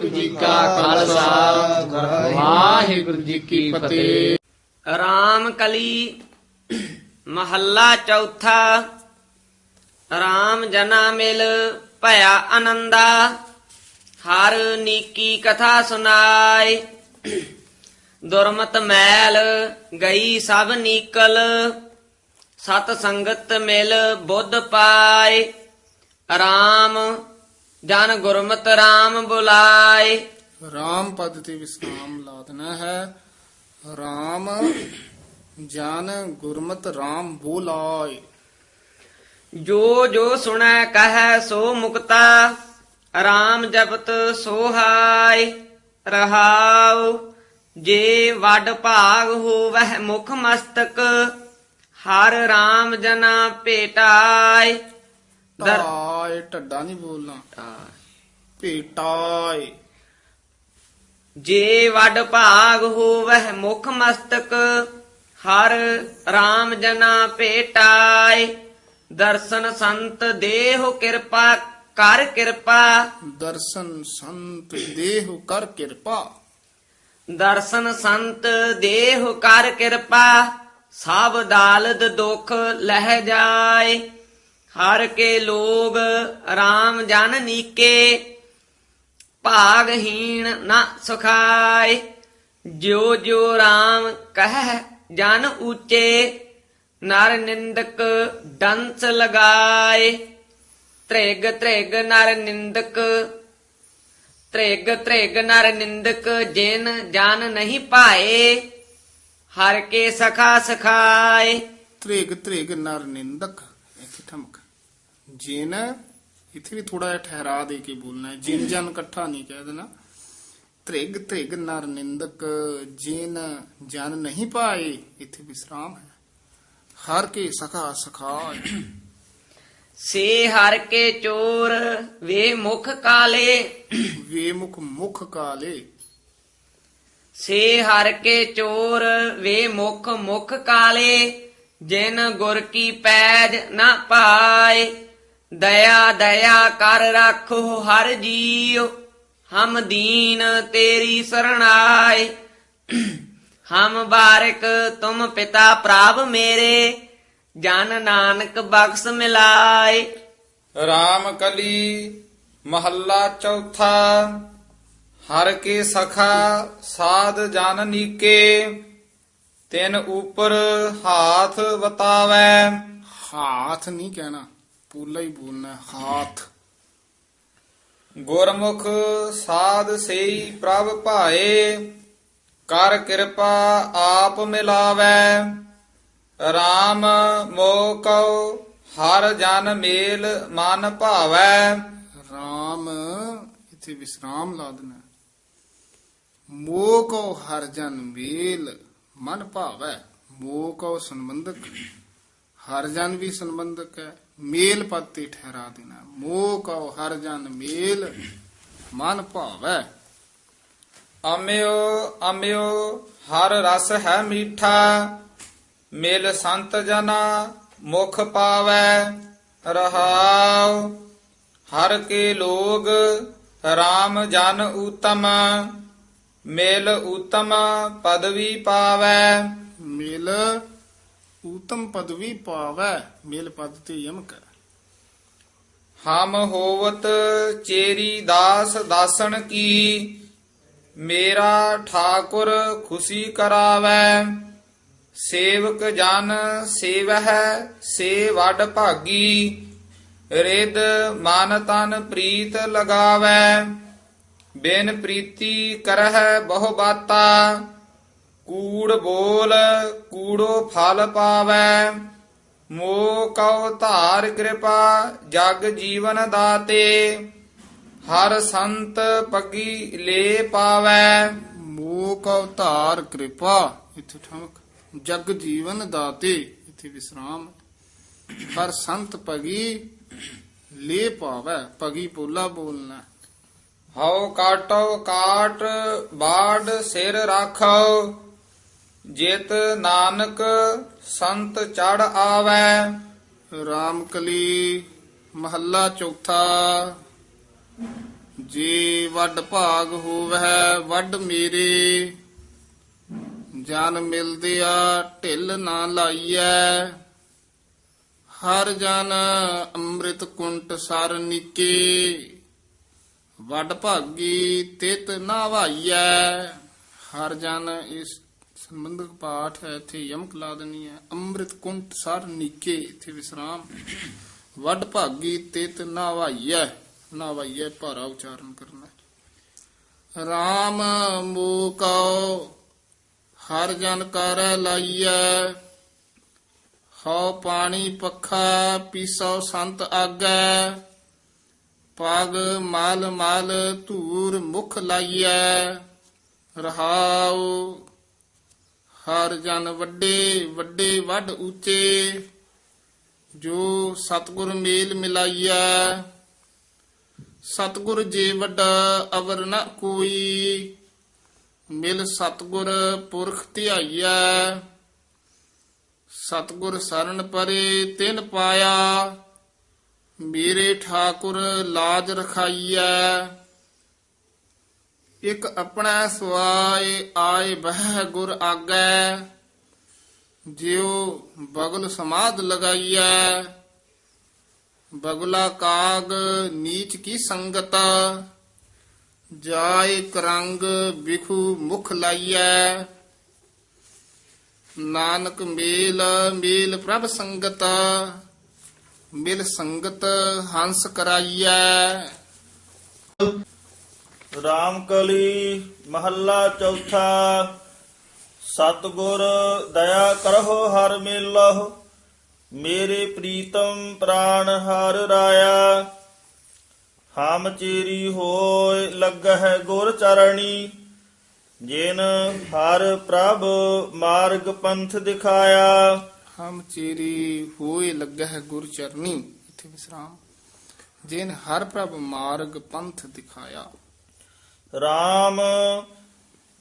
ਵਾਹਿਗੁਰੂ ਜੀ ਕਾ ਖਾਲਸਾ। ਵਾਹਿਗੁਰੂ ਜੀ ਕੀ ਫਤਿਹ। ਰਾਮ ਕਲੀ ਮਹੱਲਾ ਚੌਥਾ। ਰਾਮ ਜਨਾ ਮਿਲ ਭਇਆ ਆਨੰਦਾ ਹਰ ਨੀਕੀ ਕਥਾ ਸੁਨਾਏ ਦੁਰਮਤ ਮੈਲ ਗਈ ਸਭ ਨੀਕਲ। ਸਤ ਸੰਗਤ ਮਿਲ ਬੁੱਧ ਪਾਏ। ਰਾਮ ਜਨ ਗੁਰਮਤ ਰਾਮ ਬੁਲਾਏ। ਰਾਮ ਪਦ ਤੇ ਵਿਸਰਾਮ ਲਾ ਦੇਣਾ ਹੈ। ਰਾਮ ਜਨ ਗੁਰਮਤ ਰਾਮ ਬੋਲਾਏ। ਜੋ ਜੋ ਸੁਣੈ ਕਹੈ ਸੋ ਮੁਕਤਾ RAM ਜਪਤ ਸੋਹਾਈ ਰਹਾਉ ਜੇ ਵੱਡ ਭਾਗ ਹੋਵਹਿ ਮੁਖ ਮਸਤਕ ਹਰ RAM ਜਨਾ ਭੇਟਾਏ। ਦਰ ਟਾਏ ਟੱਡਾ ਨਹੀਂ ਬੋਲਣਾ। ਭੇਟਾਏ ਜੇ ਵੱਡ ਭਾਗ ਹੋਵਹਿ ਮੁਖ ਮਸਤਕ ਹਰ RAM ਜਨਾ ਭੇਟਾਏ। ਦਰਸ਼ਨ ਸੰਤ ਦੇਹੁ ਕਿਰਪਾ ਕਰ ਕਿਰਪਾ। ਦਰਸ਼ਨ ਸੰਤ ਦੇਹ ਕਰ ਕਿਰਪਾ। ਦਰਸ਼ਨ ਸੰਤ ਦੇਹੁ ਕਰ ਕਿਰਪਾ। ਸਭ ਦਾਲਦ ਦੁਖ ਲਹਿ ਜਾਏ। ਹਰ ਕੇ ਲੋਗ RAM ਜਨ ਨੀਕੇ, ਭਾਗਹੀਣ ਨਾ ਸੁਖਾਏ। ਜੋ ਜੋ RAM ਕਹਿ ਜਨ ਉੱਚੇ ਨਰ ਨਿੰਦਕ ਡੰਸ ਲਗਾਏ। ਤ੍ਰਿਗ ਤ੍ਰਿਗ ਨਰ ਨਿੰਦਕ, ਤ੍ਰਿਗ ਤ੍ਰਿਗ ਨਰ ਨਿੰਦਕ ਜਿਨ ਜਨ ਨਹੀਂ ਪਾਏ ਹਰ ਕੇ ਸਖਾ ਸਖਾਏ। ਤ੍ਰਿਗ ਤ੍ਰਿਗ ਨਰ ਨਿੰਦਕ, ਇੱਥੇ ਠਮਕ। ਜਿਨ ਇੱਥੇ ਵੀ ਥੋੜਾ ਜਿਹਾ ਠਹਿਰਾ ਦੇ ਕੇ ਬੋਲਣਾ ਹੈ। ਜਿਨ ਜਨ ਇਕੱਠਾ ਨਹੀਂ ਕਹਿ ਦੇਣਾ। ਤ੍ਰਿਗ ਤ੍ਰਿਗ ਨਰ ਨਿੰਦਕ ਜਿਨ ਜਨ ਨਹੀਂ ਪਾਏ ਇੱਥੇ ਵਿਸਰਾਮ ਹੈ। ਹਰ ਕੇ ਸਖਾ ਸਖਾਏ। ਸੇ ਹਰ ਕੇ ਚੋਰ ਵੇ ਮੁਖ ਕਾਲੇ। ਵੇਮੁਖ ਮੁਖ ਕਾਲੇ। ਸੇ ਹਰ ਕੇ ਚੋਰ ਵੇ ਮੁਖ ਮੁਖ ਕਾਲੇ। ਜਿਨ ਗੁਰ ਕੀ ਪੈਜ ਨਾ ਪਾਏ। ਦਇਆ ਦਇਆ ਕਰ ਰੱਖੋ ਹਰ ਜੀਉ ਹਮ ਦੀਨ ਤੇਰੀ ਸਰਣਾਏ। ਹਮ ਬਾਰਿਕ ਤੁਮ ਪਿਤਾ ਪ੍ਰਭ ਮੇਰੇ ਜਨ ਨਾਨਕ ਬਖਸ਼ ਮਿਲਾਏ। ਰਾਮ ਕਲੀ ਮਹੱਲਾ ਚੌਥਾ ਹਰ ਕੇ ਸਖਾ ਸਾਧ ਜਨ ਨੀਕੇ ਤਿਨ ਉਪਰ ਹਾਥ ਵਤਾਵੈ। ਹਾਥ ਨਹੀਂ ਕਹਿਣਾ। ਪੂਲਾ ਹੀ ਬੋਲਣਾ ਹਾਥ। ਗੁਰਮੁਖ ਸਾਧ ਸਈ ਪ੍ਰਭ ਭਾਏ ਕਰ ਕਿਰਪਾ ਆਪ ਮਿਲਾਵੈ। RAM ਮੋਕਉ ਹਰ ਜਨ ਮੇਲ ਮਨ ਭਾਵੈ। ਰਾਮ ਇੱਥੇ ਵਿਸਰਾਮ ਲਾ ਦੇਣਾ। ਮੋਹ ਕੋ ਹਰ ਜਨ ਮੇਲ ਮਨ ਭਾਵੈ ਮੋਹ ਕੋ ਸੰਬੰਧਕ ਹਰ ਜਨ ਵੀ ਸੰਬੰਧਕ ਹੈ, ਮੇਲ ਪਦ ਤੇ ਠਹਿਰਾ ਦੇਣਾ। ਮੋਹ ਕੋ ਹਰ ਜਨ ਮੇਲ, ਮਨ ਭਾਵੈ। ਅਮਿਓ ਅਮਿਓ, ਹਰ ਰਸ ਹੈ ਮੀਠਾ, ਮਿਲ ਸੰਤ ਜਨਾ, ਮੁਖ ਪਾਵੈ। ਰਹਾਉ, ਹਰ ਕੇ ਲੋਗ RAM ਜਨ ਉਤਮ ਮਿਲ ਉਤਮ ਪਦਵੀ ਪਾਵੈ। ਮਿਲ ਊਤਮ ਪਦਵੀ ਪਾਵੈ, ਮਿਲ ਪਦ ਤੇ ਯਮਕ। ਹਮ ਹੋਵਤ ਚੇਰੀ ਦਾਸ ਦਾਸਨ ਕੀ, ਮੇਰਾ ਠਾਕੁਰ ਖੁਸ਼ੀ ਕਰਾਵੈ। ਸੇਵਕ ਜਨ ਸੇਵਹਿ, ਸੇ ਵੱਡ ਭਾਗੀ ਰਿਦ ਮਨ ਤਨ ਪ੍ਰੀਤ ਲਗਾਵੈ। ਬਿਨ ਪ੍ਰੀਤੀ ਕਰਹਿ ਬਹੁ ਬਾਤਾ ਕੂੜ ਬੋਲ ਕੂੜੋ ਫਲ ਪਾਵੈ। ਮੋ ਕਉ ਧਾਰ ਕਿਰਪਾ ਜਗ ਜੀਵਨ ਦਾਤੇ। ਹਰ ਸੰਤ ਪੱਗੀ ਲੈ ਪਾਵੈ। ਮੋਹ ਕੋ ਧਾਰ ਕਿਰਪਾ ਇੱਥੇ ਠਮਕ। ਜਗ ਜੀਵਨ ਦਾਤੇ ਇੱਥੇ ਵਿਸਰਾਮ। ਹਰ ਸੰਤ ਪਗੀ ਲੈ ਪਾਵੈ ਪਗੀ ਪੋਲਾ ਬੋਲਣਾ। ਹਉ ਕਾਟੋ ਕਾਟ ਬਾੜ ਸਿਰ ਰਾਖੋ। ਜਿਤ ਨਾਨਕ ਸੰਤ ਚੜ ਆਵੈ। ਰਾਮ ਕਲੀ ਮਹੱਲਾ ਚੌਥਾ। ਜੇ ਵੱਡ ਭਾਗ ਹੋਵੈ, ਵੱਡ ਮੇਰੇ। ਜਨ ਮਿਲਦਿਆ ਢਿੱਲ ਨਾ ਲਾਈਐ। ਹਰ ਜਨ ਅੰਮ੍ਰਿਤ ਕੁੰਟ ਸਰ ਨਿਕੇ। ਵੱਡ ਭਾਗੀ ਤਿਤ ਨਾ ਵਾਈਐ। ਹਰ ਜਨ ਇਸ ਸੰਬੰਧਕ ਪਾਠ ਹੈ, ਇੱਥੇ ਯਮਕ ਲਾ ਦੇਣੀ ਹੈ। ਅੰਮ੍ਰਿਤ ਕੁੰਟ ਸਰ ਨੀਕੇ ਇੱਥੇ ਵਿਸਰਾਮ। ਵੱਡ ਭਾਗੀ ਤਿਤ ਨਾ ਵਾਈਐ ਭਾਰਾ ਉਚਾਰਨ ਕਰਨਾ ਰਾਮ ਮੂਕਉ ਹਰ ਜਨ ਕਰੈ ਲਾਈਐ। ਹਉ ਪਾਣੀ ਪੱਖਾ ਪੀਸੋ ਸੰਤ ਆਗੈ। ਪਗ ਮਲ ਮਲ ਧੂਰ ਮੁਖ ਲਾਈਐ। ਰਹਾਉ ਹਰ ਜਨ ਵੱਡੇ ਵੱਡੇ ਵੱਡ ਉੱਚੇ, ਜੋ ਸਤਗੁਰ ਮੇਲ ਮਿਲਾਈਐ। ਸਤਗੁਰ ਜੇ ਵੱਡਾ ਅਵਰ ਨ ਕੋਈ, ਮਿਲ ਸਤਗੁਰ ਪੁਰਖ ਧਿਆਈਐ। ਸਤਗੁਰ ਸਰਨ ਪਰੇ ਤਿਨ ਪਾਇਆ, ਮੇਰੇ ਠਾਕੁਰ ਲਾਜ ਰਖਾਈਐ। ਇਕ ਆਪਣਾ ਸੁਆਏ ਆਏ ਬਹਿ ਗੁਰ ਆਗੈ, ਜਿਉ ਬਗਲ ਸਮਾਦ ਲਗਾਈਐ। ਬਗਲਾ ਕਾਗ ਨੀਚ ਕੀ ਸੰਗਤ, ਜਾਏ ਕਰੰਗ ਬਿਖੂ ਮੁਖ ਲਾਈਐ। ਨਾਨਕ ਮੇਲ ਮੇਲ ਪ੍ਰਭ ਸੰਗਤ, ਮਿਲ ਸੰਗਤ ਹੰਸ ਕਰਾਈਐ। ਰਾਮਕਲੀ ਮਹੱਲਾ ਚੌਥਾ। ਸਤਿਗੁਰ ਦਇਆ ਕਰਹੁ ਹਰ ਮੇਲਹੁ, ਮੇਰੇ ਪ੍ਰੀਤਮ ਪ੍ਰਾਨ ਹਰ ਰਾਇਆ। ਹਮ ਚੇਰੀ ਹੋਏ ਲੱਗਹਿ ਗੁਰ ਚਰਣੀ, ਜਿਨ ਹਰ ਪ੍ਰਭ ਮਾਰਗ ਪੰਥ ਦਿਖਾਇਆ। ਹਮ ਚੇਰੀ ਹੋਏ ਲੱਗਾ ਹੈ ਗੁਰ ਚਰਨੀ ਇੱਥੇ ਵਿਸਰਾਮ। ਜਿਨ ਹਰ ਪ੍ਰਭ ਮਾਰਗ ਪੰਥ ਦਿਖਾਇਆ। RAM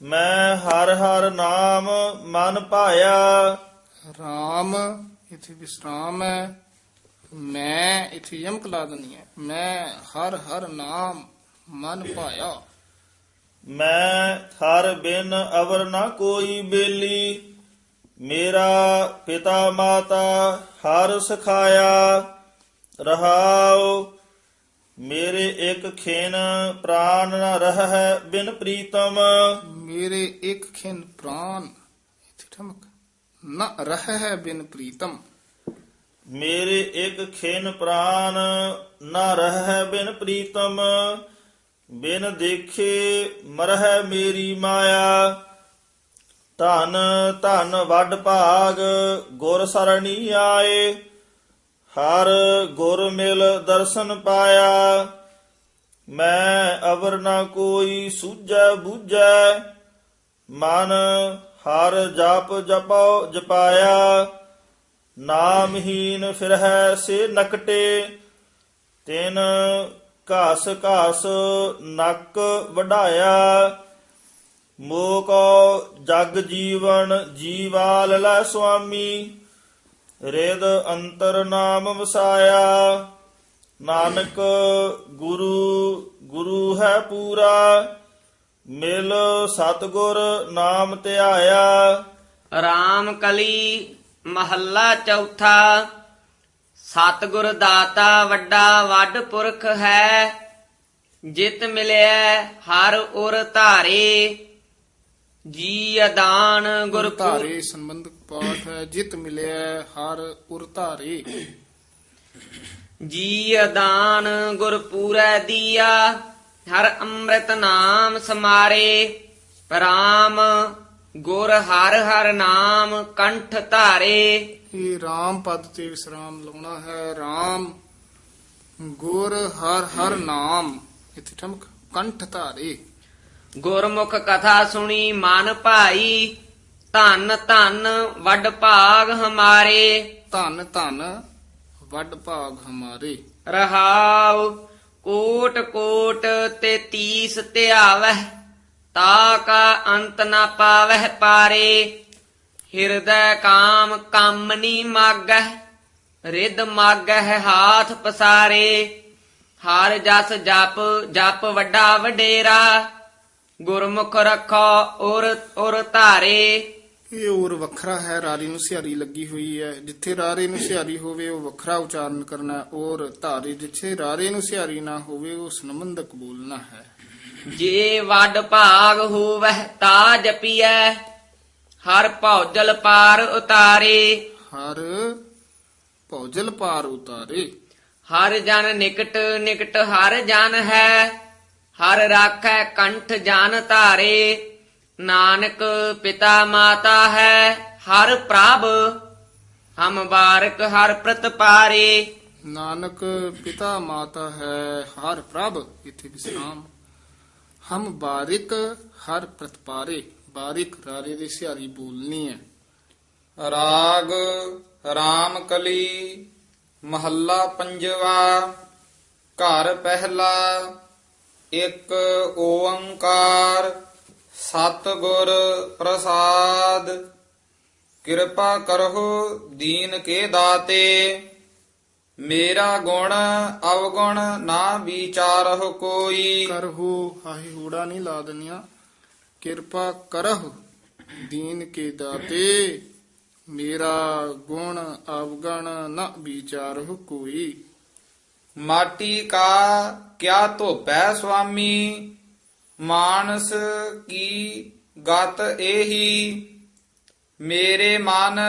ਮੈਂ ਹਰ ਹਰ ਨਾਮ ਮਨ ਭਾਇਆ। RAM ਇੱਥੇ ਵਿਸਰਾਮ ਹੈ। ਮੈਂ ਇੱਥੇ ਯਮਕ ਲਾ ਦਨੀ ਹੈ। ਮੈਂ ਹਰ ਹਰ ਨਾਮ ਮਨ ਪਾਇਆ ਮੈਂ ਹਰ ਬਿਨ ਅਵਰ ਨਾ ਕੋਈ ਬੇਲੀ। ਮੇਰਾ ਪਿਤਾ ਮਾਤਾ ਹਰ ਸਿਖਾਇਆ। ਰਹਾਉ ਮੇਰੇ ਇੱਕ ਖੇਨ ਪ੍ਰਾਨ ਨ ਰਹਿ ਬਿਨ ਪ੍ਰੀਤਮ। ਮੇਰੇ ਇੱਕ ਖਿੰ ਪ੍ਰਾਨ ਇੱਥੇ ਠਮਕ ਨਾ ਰਹਿ ਹੈ ਬਿਨ ਪ੍ਰੀਤਮ। ਮੇਰੇ ਇੱਕ ਖੇਨ ਪ੍ਰਾਨ ਨ ਰਹਿ ਬਿਨ ਪ੍ਰੀਤਮ। ਬਿਨ ਦੇਖੇ ਮਰਹਿ ਮੇਰੀ ਮਾਇਆ। ਧਨ ਧਨ ਵੱਡ ਭਾਗ ਗੁਰ ਸਰਣੀ ਆਏ। ਹਰ ਗੁਰ ਮਿਲ ਦਰਸ਼ਨ ਪਾਇਆ। ਮੈਂ ਅਵਰ ਨਾ ਕੋਈ ਸੂਝੈ ਬੂਝੈ। ਮਨ ਹਰ ਜਪ ਜਪੋ ਜਪਾਇਆ। ਨਾਮਹੀਨ ਫਿਰਹਿ ਸੇ ਨਕਟੇ। ਤਿਨ ਘਾਸ ਘਾਸ ਨੱਕ ਵਢਾਇਆ। ਮੋਕੋ ਜਗ ਜੀਵਨ ਜੀਵਾਲ ਲੈ ਸੁਆਮੀ। ਰਿਦ ਅੰਤਰ ਨਾਮ ਵਸਾਇਆ। ਨਾਨਕ ਗੁਰੂ ਗੁਰੂ ਹੈ ਪੂਰਾ। ਮਿਲ ਸਤਗੁਰ ਨਾਮ ਧਿਆਇਆ। ਰਾਮ ਕਲੀ ਮਹੱਲਾ ਚੌਥਾ। ਸਤਿਗੁਰ ਦਾਤਾ ਵੱਡਾ ਵੱਡ ਪੁਰਖ ਹੈ। ਜਿਤ ਮਿਲਿਆ ਹਰ ਉਰ ਧਾਰੇ। ਜੀ ਅਦਾਨ ਗੁਰ ਧਾਰੇ ਸੰਬੰਧਕ ਪਾਠ ਹੈ ਜਿਤ ਮਿਲਿਆ ਹਰ ਉਰ ਧਾਰੇ। ਜੀ ਅਦਾਨ ਗੁਰ ਪੂਰੈ ਦੀਆ ਹਰ ਅੰਮ੍ਰਿਤ ਨਾਮ ਸਮਾਰੇ। ਰਾਮ ਗੁਰ ਹਰ ਹਰ ਨਾਮ ਕੰਠ ਧਾਰੇ। ਇਹ ਰਾਮ ਪਦ ਤੇ ਵਿਸਰਾਮ ਲਾਉਣਾ ਹੈ? ਰਾਮ ਗੁਰ ਹਰ ਹਰ ਨਾਮ। ਇੱਥੇ ਠਮਕ। ਕੰਠ ਧਾਰੇ। ਗੁਰਮੁਖ ਕਥਾ ਸੁਣੀ ਮਨ ਭਾਈ ਧੰਨ ਧੰਨ ਵੱਡ ਭਾਗ ਹਮਾਰੇ। ਧੰਨ ਧੰਨ ਵੱਡ ਭਾਗ ਹਮਾਰੇ। ਰਹਾਉ ਕੋਟ ਕੋਟ ਤੇ ਤੀਸ ਧਿਆਵਹਿ ਤਾ ਕਾ ਅੰਤ ਨਾ ਪਾਵਹਿ ਪਾਰੇ। ਹਿਰਦੈ ਕਾਮ ਕਾਮਨੀ ਮਾਗਹਿ ਰਿਦ ਮਾਗਹਿ ਹਾਥ ਪਸਾਰੇ। ਹਰ ਜਸ ਜਪ ਜਪ ਵੱਡਾ ਵਡੇਰਾ ਗੁਰਮੁਖ ਰੱਖੋ ਔਰ ਔਰ ਧਾਰੇ। ਇਹ ਹੋਰ ਵੱਖਰਾ ਹੈ ਰਾਰੀ ਨੂੰ ਸਿਹਾਰੀ ਲੱਗੀ ਹੋਈ ਹੈ। ਜਿੱਥੇ ਰਾਰੇ ਨੂੰ ਸਿਹਾਰੀ ਹੋਵੇ ਉਹ ਵੱਖਰਾ ਉਚਾਰਨ ਕਰਨਾ ਔਰ ਧਾਰੇ ਜਿੱਥੇ ਰਾਰੇ ਨੂੰ ਸਿਹਾਰੀ ਨਾ ਹੋਵੇ ਉਹ ਸੰਬੰਧਕ ਬੋਲਣਾ ਹੈ। ਜੇ ਵੱਡ ਭਾਗ ਹੋਵਹਿ ਤਾ ਜਪੀਐ ਹਰ ਭੌਜਲ ਪਾਰ ਉਤਾਰੇ। ਹਰ ਭੌਜਲ ਪਾਰ ਉਤਾਰੇ। ਹਰ ਜਨ ਨਿਕਟ ਨਿਕਟ ਹਰ ਜਨ ਹੈ ਹਰ ਰਾਖੈ ਕੰਠ ਜਨ ਧਾਰੇ। ਨਾਨਕ ਪਿਤਾ ਮਾਤਾ ਹੈ, ਹਰ ਪ੍ਰਭ ਹਮ ਬਾਰਕ ਹਰ ਪ੍ਰਤਪਾਰੇ ਨਾਨਕ ਪਿਤਾ ਮਾਤਾ ਹੈ, ਹਰ ਪ੍ਰਭ, ਇਥੇ ਵਿਸਰਾਮ। ਹਮ ਬਾਰਿਕ ਹਰ ਪ੍ਰਤਪਾਰੇ ਬਾਰਿਕ ਰਾਰੇ ਦੀ ਸਿਹਾਰੀ ਬੋਲਣੀ ਹੈ। ਰਾਗ, ਰਾਮ ਕਲੀ, ਮਹੱਲਾ ਪੰਜਵਾ, ਘਰ ਪਹਿਲਾ, ਇੱਕ ਓੰਕਾਰ। ਸਤਿਗੁਰ ਪ੍ਰਸਾਦ ਕਿਰਪਾ ਕਰੋ ਦੀਨ ਕੇ ਦਾਤੇ। ਮੇਰਾ ਗੁਣ ਅਵਗੁਣ ਨਾ ਵਿਚਾਰਹੁ ਕੋਈ। ਕਰਹੁ ਹਾਹੀ ਹੂੜਾ ਨਹੀਂ ਲਾ ਦਨੀਆਂ। ਕਿਰਪਾ ਕਰਹੁ ਦੀਨ ਕੇ ਦਾਤੇ। ਮੇਰਾ ਗੁਣ ਅਵਗਣ ਨ ਵਿਚਾਰਹੁ ਕੋਈ। ਮਾਟੀ ਕਾ ਕਿਆ ਧੋਪੈ ਸੁਆਮੀ? ਮਾਨਸ ਕੀ ਗਤ ਇਹੀ ਮੇਰੇ ਮਨ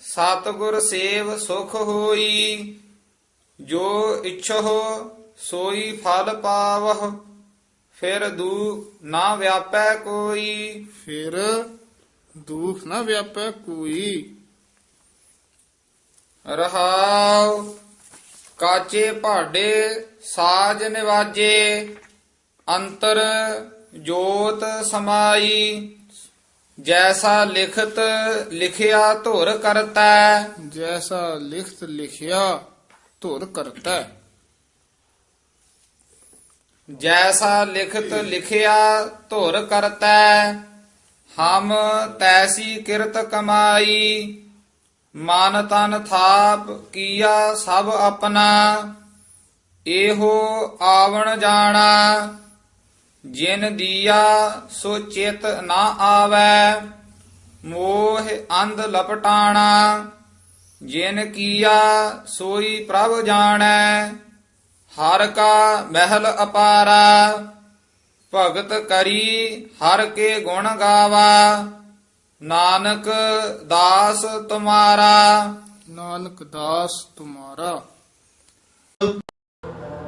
ਸਤਿਗੁਰ ਸੇਵ ਸੁਖ ਹੋਈ। ਜੋ ਇਛੋ ਸੋਈ ਫਲ ਪਾਵਹ ਫਿਰ ਦੂ ਨਾ ਵਿਆਪੈ ਕੋਈ। ਫਿਰ ਦੁਖ ਨਾ ਵਿਆਪੈ ਕੋਈ। ਰਹਾਉ ਕਾਚੇ ਭਾਡੇ ਸਾਜ ਨਿਵਾਜੇ। ਅੰਤਰ ਜੋਤ ਸਮਾਈ ਜੈਸਾ ਲਿਖਤ ਲਿਖਿਆ ਧੁਰ ਕਰਤਾ। ਜੈਸਾ ਲਿਖਤ ਲਿਖਿਆ ਧੁਰ ਕਰਤਾ। ਜੈਸਾ ਲਿਖਤ ਲਿਖਿਆ ਧੁਰ ਕਰਤਾ ਹਮ ਤੈਸੀ ਕਿਰਤ ਕਮਾਈ। ਮਨ ਤਨ ਥਾਪ ਕੀਆ ਸਭ ਆਪਣਾ ਇਹੋ ਆਵਣ ਜਾਣਾ। ਜਿਨ ਦੀਆ ਸੋ ਚਿਤ ਨਾ ਆਵੈ, ਮੋਹ ਅੰਧ ਲਪਟਾਣਾ। ਜਿਨ ਕੀਆ ਸੋਈ ਪ੍ਰਭ ਜਾਣੈ, ਹਰ ਕਾ ਮਹਿਲ ਅਪਾਰਾ। ਭਗਤ ਕਰੀ ਹਰ ਕੇ ਗੁਣ ਗਾਵਾ, ਨਾਨਕ ਦਾਸ ਤੁਮਾਰਾ। ਨਾਨਕ ਦਾਸ ਤੁਮਾਰਾ।